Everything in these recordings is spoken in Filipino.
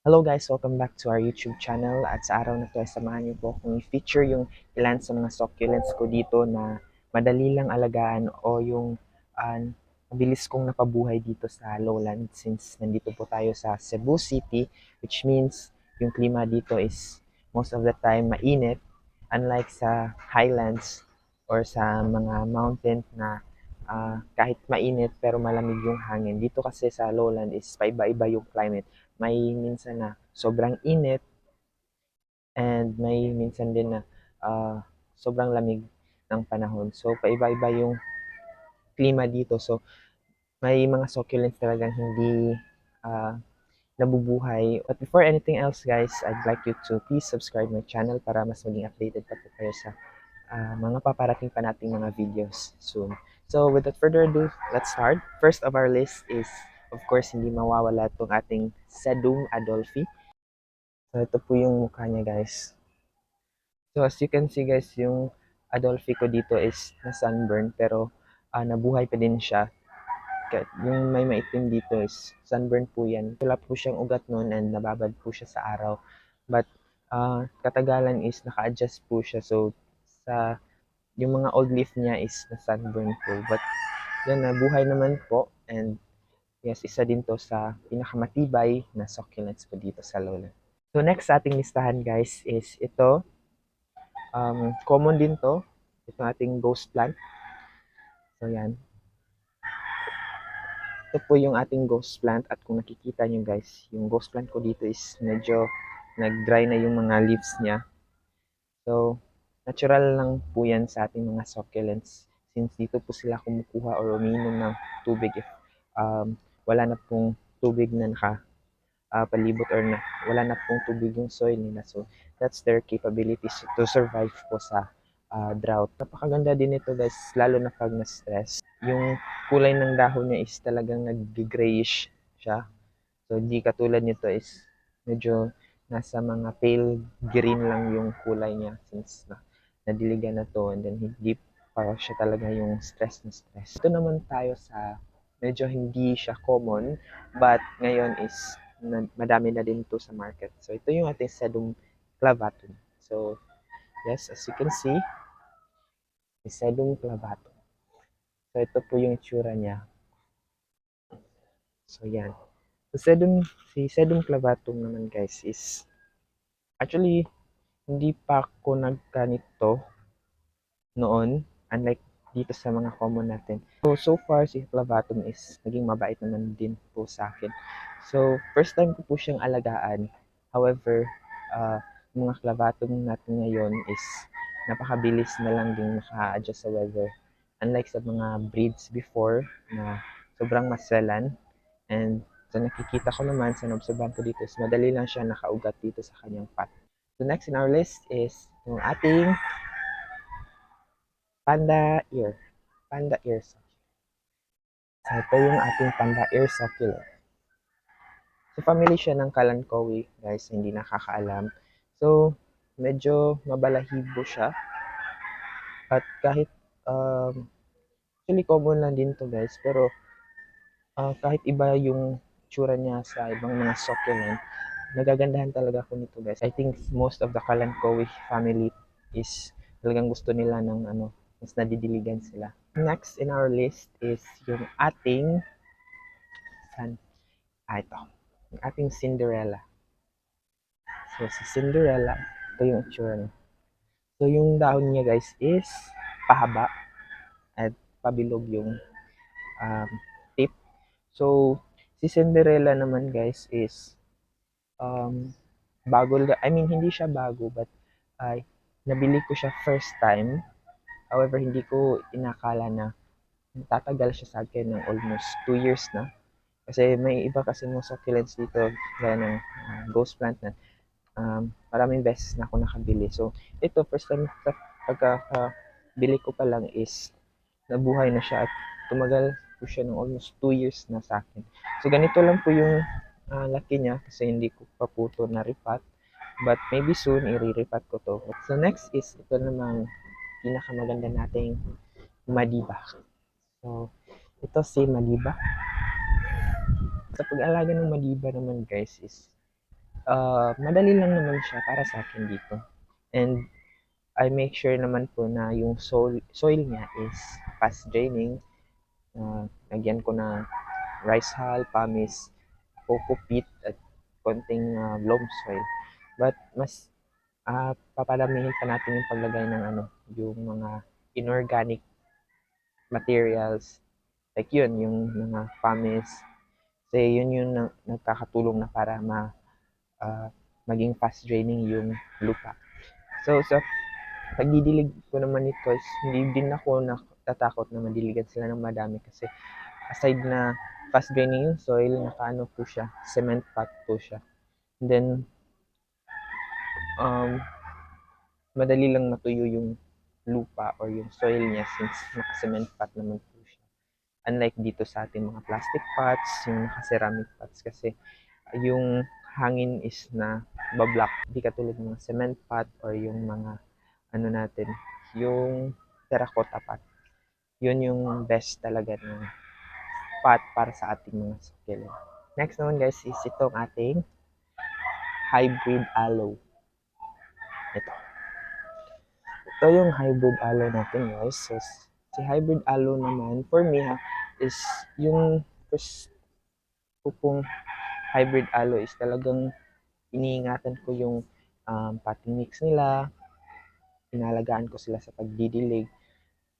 Hello guys, welcome back to our YouTube channel. At sa araw na to ay samahan niyo po kung i-feature yung ilan sa mga succulents ko dito na madali lang alagaan o yung uh, mabilis kong napabuhay dito sa lowland since nandito po tayo sa Cebu City which means yung klima dito is most of the time mainit unlike sa highlands or sa mga mountain na uh, kahit mainit pero malamig yung hangin. Dito kasi sa lowland is paiba-iba yung climate may minsan na sobrang init and may minsan din na uh, sobrang lamig ng panahon. So, paiba-iba yung klima dito. So, may mga succulents talagang hindi uh, nabubuhay. But before anything else, guys, I'd like you to please subscribe my channel para mas maging updated pa po kayo sa uh, mga paparating pa nating mga videos soon. So, without further ado, let's start. First of our list is Of course, hindi mawawala itong ating Sedum Adolphi. So, ito po yung mukha niya, guys. So, as you can see, guys, yung Adolphi ko dito is na sunburn, pero uh, nabuhay pa din siya. Yung may maitim dito is sunburn po yan. Wala po siyang ugat noon and nababad po siya sa araw. But, uh, katagalan is naka-adjust po siya. So, sa yung mga old leaf niya is na sunburn po. But, yan, nabuhay naman po. And, Yes, isa din to sa pinakamatibay na succulents po dito sa Lola. So next sa ating listahan guys is ito. Um, common din to. Ito ating ghost plant. So yan. Ito po yung ating ghost plant at kung nakikita nyo guys, yung ghost plant ko dito is medyo nag-dry na yung mga leaves niya. So, natural lang po yan sa ating mga succulents since dito po sila kumukuha or uminom ng tubig if um, wala na pong tubig na naka uh, palibot or na, wala na pong tubig yung soil nila. So, that's their capabilities to survive po sa uh, drought. Napakaganda din ito guys, lalo na pag na-stress. Yung kulay ng dahon niya is talagang nag-grayish siya. So, hindi katulad nito is medyo nasa mga pale green lang yung kulay niya since na nadiligan na to and then hindi pa siya talaga yung stress na stress. Ito naman tayo sa medyo hindi siya common, but ngayon is madami na din to sa market. So, ito yung ating sedum clavatum. So, yes, as you can see, is sedum clavatum. So, ito po yung itsura niya. So, yan. So, sedum, si sedum clavatum naman guys is, actually, hindi pa ako nagkanito noon, unlike dito sa mga common natin. So, so far, si Clavatum is naging mabait naman din po sa akin. So, first time ko po siyang alagaan. However, uh, mga Clavatum natin ngayon is napakabilis na lang din maka-adjust sa weather. Unlike sa mga breeds before na sobrang maselan and sa nakikita ko naman, sa nobserbahan ko dito is madali lang siya nakaugat dito sa kanyang pot. So next in our list is yung ating Panda ear. Panda ear succulent. So, ito yung ating panda ear succulent. So, family siya ng kalankowi, guys, hindi nakakaalam. So, medyo mabalahibo siya. At kahit, um, actually common lang din to guys, pero uh, kahit iba yung tsura niya sa ibang mga succulent, nagagandahan talaga ako nito guys. I think most of the Kalankowi family is talagang gusto nila ng ano mas nadidiligan sila. Next in our list is yung ating san ah, ito. Yung ating Cinderella. So, si Cinderella, ito yung itsura niya. So, yung dahon niya guys is pahaba at pabilog yung um, tip. So, si Cinderella naman guys is um, bago, I mean, hindi siya bago but uh, nabili ko siya first time However, hindi ko inakala na tatagal siya sa akin ng almost 2 years na. Kasi may iba kasi mga succulents dito, gaya ng uh, ghost plant na um, maraming beses na ako nakabili. So, ito, first time sa pagkakabili ko pa lang is nabuhay na siya at tumagal po siya ng almost 2 years na sa akin. So, ganito lang po yung uh, laki niya kasi hindi ko pa po ito na-repat. But maybe soon, i-repat ko to. So, next is ito namang pinakamaganda nating Madiba. So, ito si Madiba. Sa pag-alaga ng Madiba naman guys is ah, madali lang naman siya para sa akin dito. And I make sure naman po na yung soil, soil niya is fast draining. Uh, lagyan ko na rice hull, pumice, coco peat, at konting uh, loam soil. But mas uh, papadamihin pa natin yung paglagay ng ano, yung mga inorganic materials. Like yun, yung mga pumice. Kasi yun yung na, nagkakatulong na para ma, uh, maging fast draining yung lupa. So, sa pagdidilig ko naman ito is hindi din ako natatakot na madiligan sila ng madami kasi aside na fast draining yung soil, nakaano po siya, cement pot po siya. And then, um, madali lang matuyo yung lupa or yung soil niya since naka-cement pot naman po siya. Unlike dito sa ating mga plastic pots, yung naka-ceramic pots kasi yung hangin is na bablock. Hindi katulad ng cement pot or yung mga ano natin, yung terracotta pot. Yun yung best talaga ng pot para sa ating mga succulent. Next naman guys is itong ating hybrid aloe. Ito. Ito yung hybrid aloe natin guys. So, si hybrid aloe naman, for me ha, is yung first ko pong hybrid aloe is talagang iniingatan ko yung um, potting mix nila, inalagaan ko sila sa pagdidilig.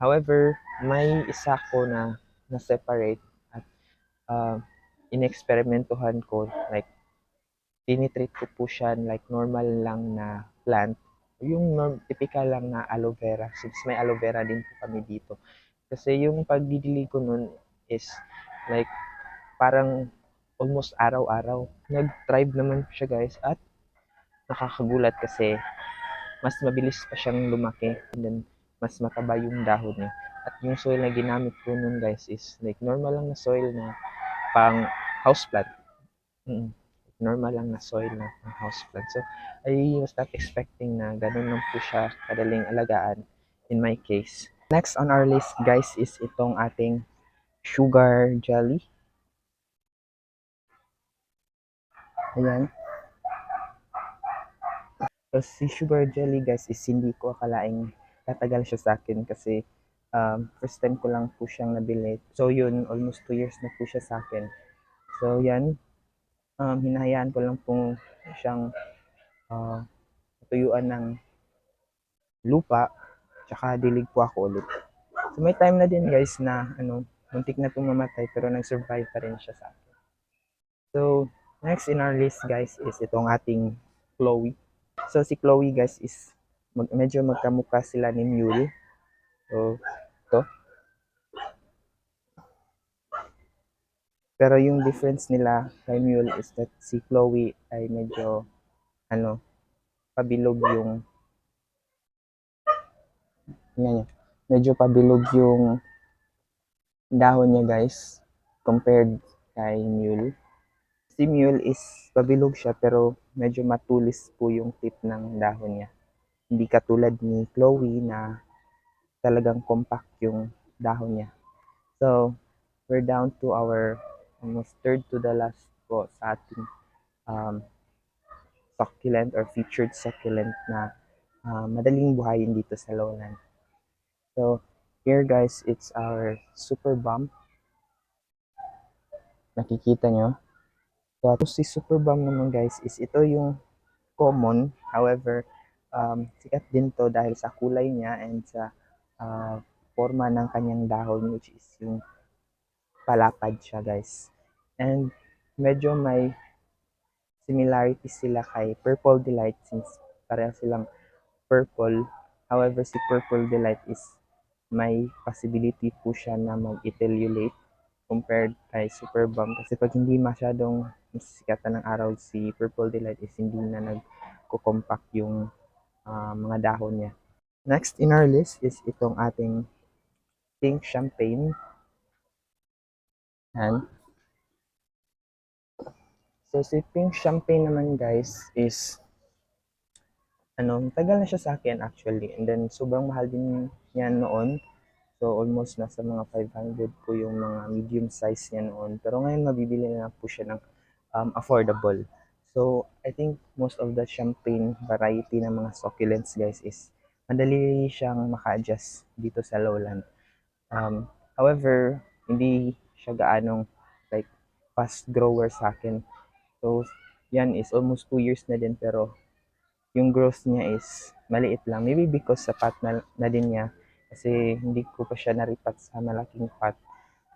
However, may isa ko na na-separate at uh, inexperimentuhan ko like tinitreat ko po siya like normal lang na plant yung typical lang na aloe vera since may aloe vera din po kami dito kasi yung pagdidilig ko nun is like parang almost araw-araw nag-thrive naman siya guys at nakakagulat kasi mas mabilis pa siyang lumaki and then mas mataba yung dahon niya. At yung soil na ginamit ko nun guys is like normal lang na soil na pang houseplant. Mm, normal lang na soil na pang houseplant. So, I was not expecting na ganun lang po siya kadaling alagaan in my case. Next on our list guys is itong ating sugar jelly. Ayan. So, si sugar jelly guys is hindi ko akalaing tatagal siya sa akin kasi um, first time ko lang po siyang nabili. So yun, almost 2 years na po siya sa akin. So yan, um, hinahayaan ko lang po siyang uh, tuyuan ng lupa, tsaka dilig po ako ulit. So may time na din guys na ano, muntik na pong mamatay pero nag-survive pa rin siya sa akin. So, next in our list guys is itong ating Chloe. So si Chloe guys is mag, medyo magkamukha sila ni Mule. So to. Pero yung difference nila kay Mule is that si Chloe ay medyo ano pabilog yung yan, medyo pabilog yung dahon niya guys compared kay Mule si Mule is pabilog siya pero medyo matulis po yung tip ng dahon niya. Hindi katulad ni Chloe na talagang compact yung dahon niya. So, we're down to our almost third to the last po sa ating um, succulent or featured succulent na uh, madaling buhayin dito sa lowland. So, here guys, it's our super bomb. Nakikita nyo? So, si Super Bomb naman guys is ito yung common. However, um, sikat din to dahil sa kulay niya and sa uh, forma ng kanyang dahon which is yung palapad siya guys. And medyo may similarity sila kay Purple Delight since pareha silang purple. However, si Purple Delight is may possibility po siya na mag-ethylulate compared kay Super Bomb. Kasi pag hindi masyadong sikatan ng araw si Purple Delight is hindi na nagko-compact yung uh, mga dahon niya. Next in our list is itong ating pink champagne. Yan. So si pink champagne naman guys is ano, tagal na siya sa akin actually. And then sobrang mahal din niya noon. So almost nasa mga 500 po yung mga medium size niya noon. Pero ngayon mabibili na po siya ng um, affordable. So, I think most of the champagne variety ng mga succulents guys is madali siyang maka-adjust dito sa lowland. Um, however, hindi siya gaanong like fast grower sa akin. So, yan is almost 2 years na din pero yung growth niya is maliit lang. Maybe because sapat na, na din niya kasi hindi ko pa siya naripat sa malaking pot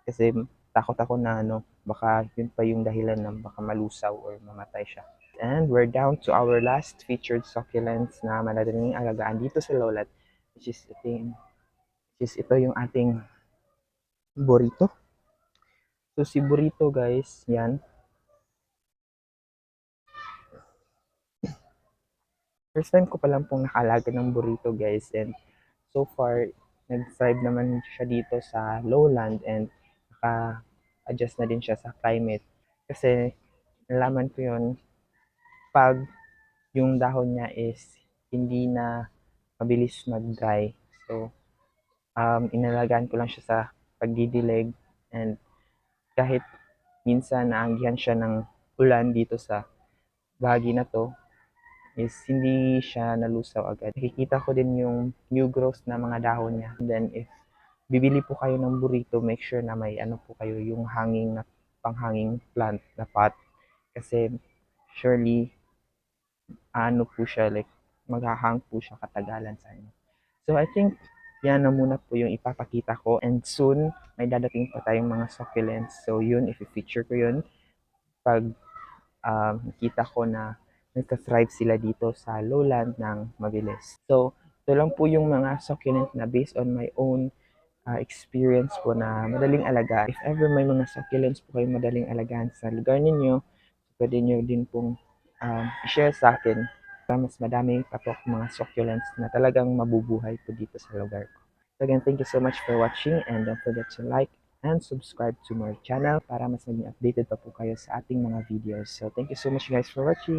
kasi takot ako na ano, baka yun pa yung dahilan na baka malusaw or mamatay siya. And we're down to our last featured succulents na madaling alagaan dito sa Lolat which is yung, which is ito yung ating burrito. So si burrito guys, yan. First time ko pa lang pong nakalaga ng burrito guys and so far nag-thrive naman siya dito sa lowland and naka-adjust na din siya sa climate. Kasi nalaman ko yun pag yung dahon niya is hindi na mabilis mag-dry. So, um, inalagaan ko lang siya sa pagdidilig and kahit minsan naanggihan siya ng ulan dito sa bahagi na to is hindi siya nalusaw agad. Nakikita ko din yung new growth na mga dahon niya. And then if bibili po kayo ng burrito, make sure na may ano po kayo yung hanging na panghanging plant na pot kasi surely ano po siya like maghahang po siya katagalan sa inyo. So I think yan na muna po yung ipapakita ko and soon may dadating pa tayong mga succulents. So yun, i-feature ko yun pag um, nakita ko na nagka-thrive sila dito sa lowland ng mabilis. So, ito lang po yung mga succulent na based on my own uh, experience po na madaling alagaan. If ever may mga succulents po kayo madaling alagaan sa lugar ninyo, pwede nyo din pong um, share sa akin para mas madami pa po mga succulents na talagang mabubuhay po dito sa lugar ko. So again, thank you so much for watching and don't forget to like and subscribe to my channel para mas maging updated pa po kayo sa ating mga videos. So thank you so much guys for watching.